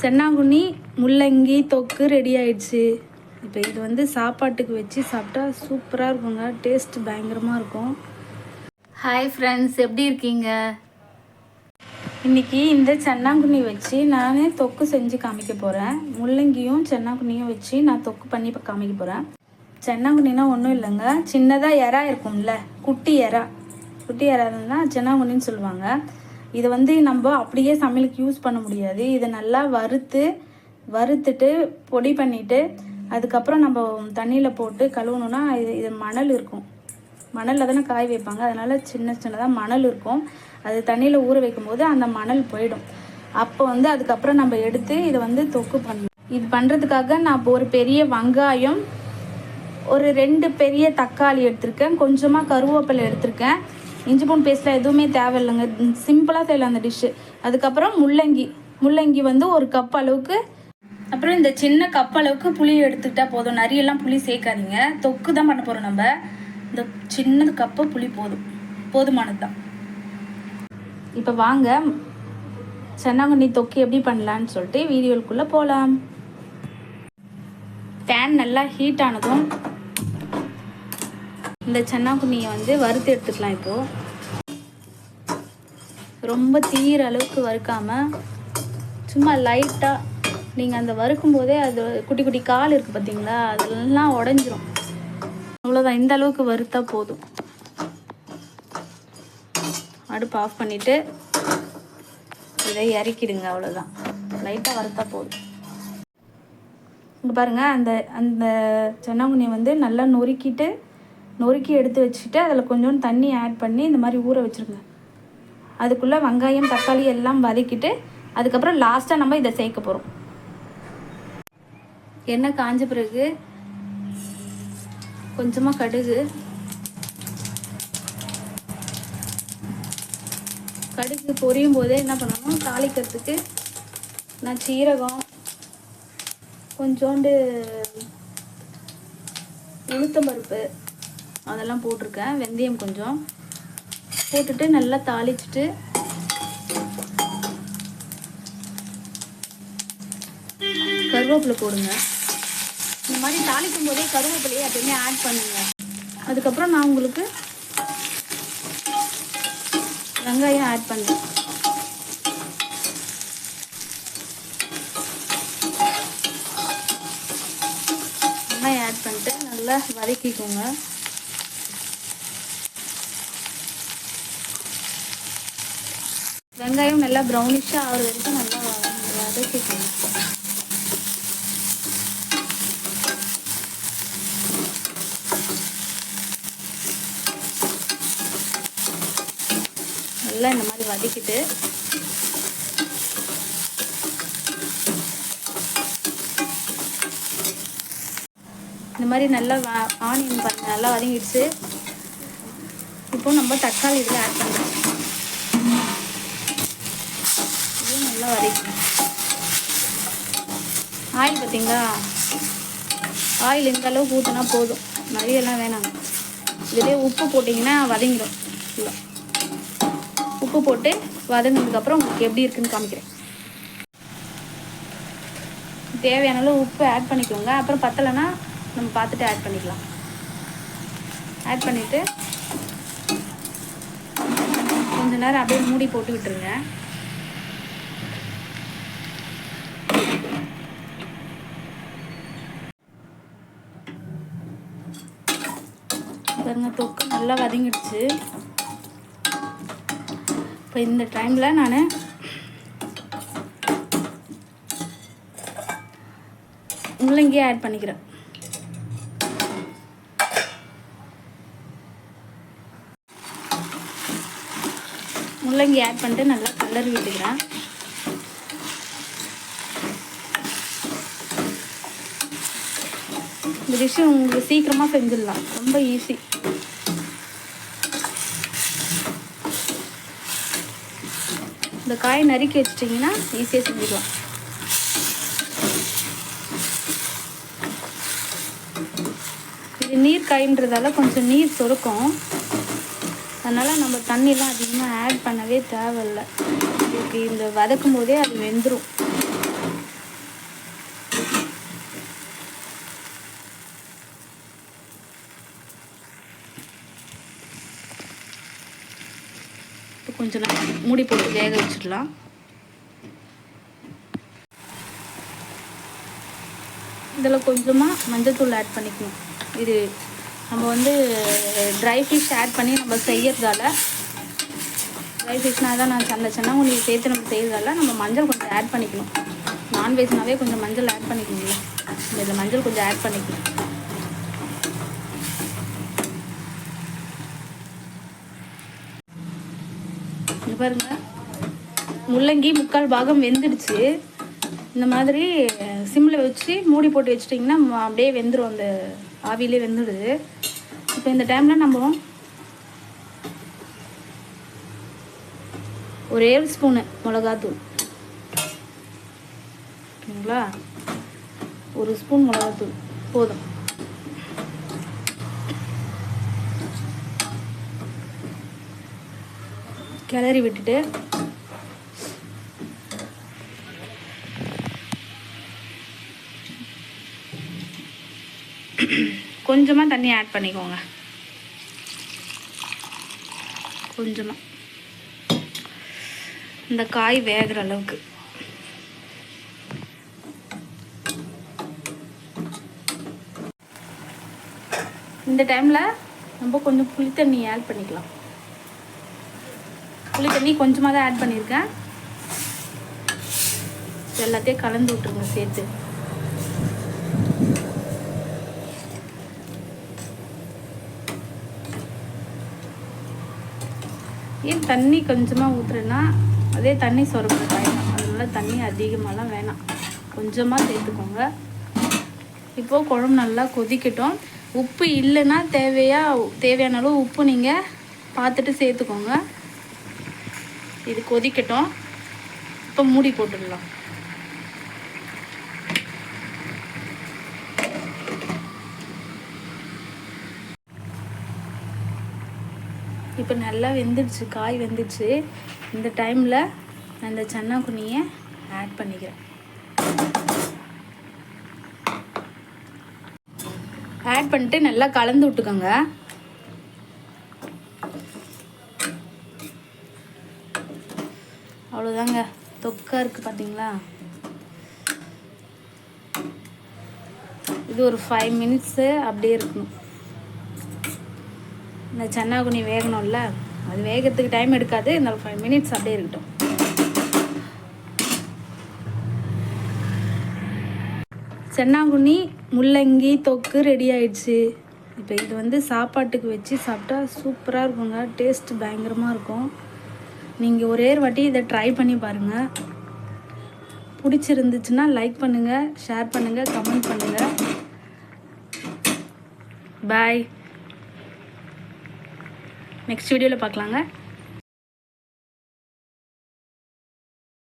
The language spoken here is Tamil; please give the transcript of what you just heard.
சென்னாங்குண்ணி முள்ளங்கி தொக்கு ரெடி ஆயிடுச்சு. இப்போ இது வந்து சாப்பாட்டுக்கு வச்சு சாப்பிட்டா சூப்பராக இருக்குங்க. டேஸ்ட் பயங்கரமாக இருக்கும். ஹாய் ஃப்ரெண்ட்ஸ் எப்படி இருக்கீங்க? இன்னைக்கு இந்த சென்னாங்குண்ணி வச்சு நான் தொக்கு செஞ்சு காமிக்க போகிறேன் முள்ளங்கியும் சென்னாங்குண்ணியும் வச்சு நான் தொக்கு பண்ணி இப்போ காமிக்க போகிறேன் சென்னாங்குண்ணினா ஒன்றும் இல்லைங்க. சின்னதாக எறா இருக்கும்ல குட்டி எறா. குட்டி எறா சென்னாங்குண்ணின்னு சொல்லுவாங்க. இது வந்து நம்ம அப்படியே சமையலுக்கு யூஸ் பண்ண முடியாது. இதை நல்லா வறுத்து வறுத்துட்டு பொடி பண்ணிவிட்டு அதுக்கப்புறம் நம்ம தண்ணியில் போட்டு கழுவணுன்னா இது இது மணல் இருக்கும். மணலில் தானே காய வைப்பாங்க. அதனால் சின்ன சின்னதாக மணல் இருக்கும். அது தண்ணியில் ஊற வைக்கும்போது அந்த மணல் போயிடும். அப்போ வந்து அதுக்கப்புறம் நம்ம எடுத்து இதை வந்து தொக்கு பண்ணணும். இது பண்ணுறதுக்காக நான் இப்போ ஒரு பெரிய வெங்காயம் ஒரு ரெண்டு பெரிய தக்காளி எடுத்திருக்கேன். கொஞ்சமாக கருவேப்பிலை எடுத்திருக்கேன். இஞ்சி பூண்டு பேஸ்ட்லாம் எதுவுமே தேவையில்லைங்க. சிம்பிளாக செய்யலாம் அந்த டிஷ்ஷு அதுக்கப்புறம் முள்ளங்கி. முள்ளங்கி வந்து ஒரு கப் அளவுக்கு அப்புறம் இந்த சின்ன கப் அளவுக்கு புளி எடுத்துக்கிட்டா போதும். நிறையெல்லாம் புளி சேர்க்காதீங்க. தொக்கு தான் பண்ண போகிறோம் நம்ம. இந்த சின்ன கப்பு புளி போதும். போதுமானது தான் இப்போ வாங்க. சென்னாங்கண்ணி தொக்கு எப்படி பண்ணலான்னு சொல்லிட்டு வீடியோக்குள்ளே போகலாம் பேன் நல்லா ஹீட் ஆனதும் இந்த சன்னாக்குண்ணியை வந்து வறுத்து எடுத்துக்கலாம் இப்போது ரொம்ப தீயிற அளவுக்கு வறுக்காமல் சும்மா லைட்டாக நீங்கள் அந்த வறுக்கும் போதே அது குட்டி குட்டி கால் இருக்குது பார்த்தீங்களா அதெல்லாம் உடஞ்சிரும். அவ்வளோதான் இந்த அளவுக்கு வறுத்தா போதும். அடுப்பு ஆஃப் பண்ணிவிட்டு இதை இறக்கிடுங்க அவ்வளோதான் லைட்டாக வறுத்தா போதும். இங்கே பாருங்கள் அந்த அந்த சென்னாங்குண்ணியை வந்து நல்லா நொறுக்கிட்டு நொறுக்கி எடுத்து வச்சுட்டு அதில் கொஞ்சோண்டு தண்ணி ஆட் பண்ணி இந்த மாதிரி ஊற வச்சுருங்க. அதுக்குள்ளே வெங்காயம் தக்காளி எல்லாம் வதக்கிட்டு அதுக்கப்புறம் லாஸ்ட்டாக நம்ம இதை சேர்க்க போகிறோம் எண்ணெய் காஞ்ச பிறகு கொஞ்சமாக கடுகு. கடுகு பொரியும் போதே என்ன பண்ணணும்? தாளிக்கிறதுக்கு நான் சீரகம் கொஞ்சோண்டு உளுத்தம்பருப்பு அதெல்லாம் போட்டிருக்கேன். வெந்தயம் கொஞ்சம் போட்டுட்டு நல்லா தாளிச்சிட்டு கருவேப்பிலை போடுங்க. இந்த மாதிரி தாளிக்கும் போதே கருவேப்பிலையை எப்பயுமே ஆட் பண்ணுங்க. அதுக்கப்புறம் நான் உங்களுக்கு வெங்காயம் ஆட் பண்ணுறேன். வெங்காயம் ஆட் பண்ணிட்டு நல்லா வதக்கிக்கோங்க. வெங்காயம் நல்லா ப்ரௌனிஷாக ஆகிற வரைக்கும் நல்லா வதக்கிக்கணும். நல்லா இந்த மாதிரி வதக்கிட்டு இந்த மாதிரி நல்லா ஆனியன் பாருங்கள் நல்லா வதங்கிடுச்சு. இப்போ நம்ம தக்காளி இதில் ஆட் பண்ணுறோம் நல்லா வதக்கணும் ஆயில் பார்த்தீங்களா? ஆயில் இந்த அளவுக்கு ஊற்றினா போதும். நிறையெல்லாம் வேணாங்க இதிலே உப்பு போட்டிங்கன்னா வதங்கிடும் ஃபுல்லாக உப்பு போட்டு வதங்கினதுக்கப்புறம் உங்களுக்கு எப்படி இருக்குன்னு காமிக்கிறேன். தேவையான அளவு உப்பு ஆட் பண்ணிக்கோங்க. அப்புறம் பத்தலைன்னா நம்ம பார்த்துட்டு ஆட் பண்ணிக்கலாம். ஆட் பண்ணிவிட்டு கொஞ்ச நேரம் அப்படியே மூடி போட்டு விட்டுருங்க. பாருங்க தொக்கு நல்லா வதங்கிடுச்சு. இப்போ இந்த டைமில் நான் முள்ளங்கியை ஆட் பண்ணிக்கிறேன். முள்ளங்கி ஆட் பண்ணிட்டு நல்லா கலர் விட்டுக்கிறேன். இந்த டிஷ்ஷு உங்களுக்கு சீக்கிரமாக செஞ்சிடலாம். ரொம்ப ஈஸி இந்த காய் நறுக்கி வச்சிட்டிங்கன்னா ஈஸியாக செஞ்சுக்கலாம் இது நீர் காய்ன்றதால கொஞ்சம் நீர் சுருக்கும். அதனால் நம்ம தண்ணிலாம் அதிகமாக ஆட் பண்ணவே தேவையில்லை. இதுக்கு இந்த வதக்கும் போதே அது வெந்துடும் கொஞ்ச நேரம் மூடி போட்டு வேக வச்சிடலாம். இதில் கொஞ்சமாக மஞ்சத்தூள் ஆட் பண்ணிக்கணும். இது நம்ம வந்து ட்ரை ஃபிஷ் ஆட் பண்ணி நம்ம செய்யறதால ட்ரை ஃபிஷ்னால் தான் நான் சண்டைச்சேன்னால் உங்களுக்கு சேர்த்து நம்ம செய்யறதால நம்ம மஞ்சள் கொஞ்சம் ஆட் பண்ணிக்கணும். நான்வெஜ்னாவே கொஞ்சம் மஞ்சள் ஆட் பண்ணிக்கணும் இதில் மஞ்சள் கொஞ்சம் ஆட் பண்ணிக்கணும். பாருங்க. முள்ளங்கி முக்கால் பாகம் வெந்துடுச்சு. இந்த மாதிரி சிம்மில் வச்சு மூடி போட்டு வச்சிட்டிங்கன்னா அப்படியே வெந்துடும் அந்த ஆவியிலே வெந்துடுது. இப்போ இந்த டைமில் நம்ம ஒரே ஒரு ஸ்பூனு மிளகாத்தூள். ஓகேங்களா? ஒரு ஸ்பூன் மிளகாத்தூள். போதும். கிளறி விட்டுட்டு. கொஞ்சமாக தண்ணி ஆட் பண்ணிக்கோங்க. கொஞ்சமாக இந்த காய் வேகிற அளவுக்கு. இந்த டைமில் நம்ம கொஞ்சம் புளி தண்ணி ஆட் பண்ணிக்கலாம். புளி தண்ணி கொஞ்சமாக தான் ஆட் பண்ணியிருக்கேன் எல்லாத்தையும் கலந்து விட்டுருங்க சேர்த்து. ஏன் தண்ணி கொஞ்சமாக ஊற்றுறேன்னா அதே தண்ணி சொரக்கிற டைம் அதனால் அதனால தண்ணி அதிகமாகலாம் வேணாம். கொஞ்சமாக சேர்த்துக்கோங்க. இப்போது குழம்பு நல்லா கொதிக்கட்டும். உப்பு இல்லைன்னா தேவையாக தேவையான அளவு உப்பு நீங்கள் பார்த்துட்டு சேர்த்துக்கோங்க. இது கொதிக்கட்டும். இப்போ மூடி போட்டுடலாம். இப்போ நல்லா வெந்துடுச்சு காய் வெந்துடுச்சு. இந்த டைமில் நான் இந்த சன்னா குனியை ஆட் பண்ணிக்கிறேன். ஆட் பண்ணிட்டு நல்லா கலந்து விட்டுக்கோங்க. அவ்வளோதாங்க தொக்கா இருக்குது பார்த்தீங்களா இது ஒரு ஃபைவ் மினிட்ஸு அப்படியே இருக்கணும். இந்த சன்னாகுனி வேகணும்ல? அது வேகத்துக்கு டைம் எடுக்காது. இந்த ஃபைவ் மினிட்ஸ் அப்படியே இருக்கட்டும். சென்னாங்குனி முள்ளங்கி தொக்கு ரெடி ஆயிடுச்சு. இப்போ இது வந்து சாப்பாட்டுக்கு வச்சு சாப்பிட்டா சூப்பராக இருக்குங்க. டேஸ்ட் பயங்கரமாக இருக்கும். நீங்கள் ஒரே ஒரு வாட்டி இதை ட்ரை பண்ணி பாருங்கள் பிடிச்சிருந்துச்சுன்னா லைக் பண்ணுங்கள் ஷேர் பண்ணுங்கள் கமெண்ட் பண்ணுங்கள் பாய் நெக்ஸ்ட் வீடியோவில் பார்க்கலாங்க.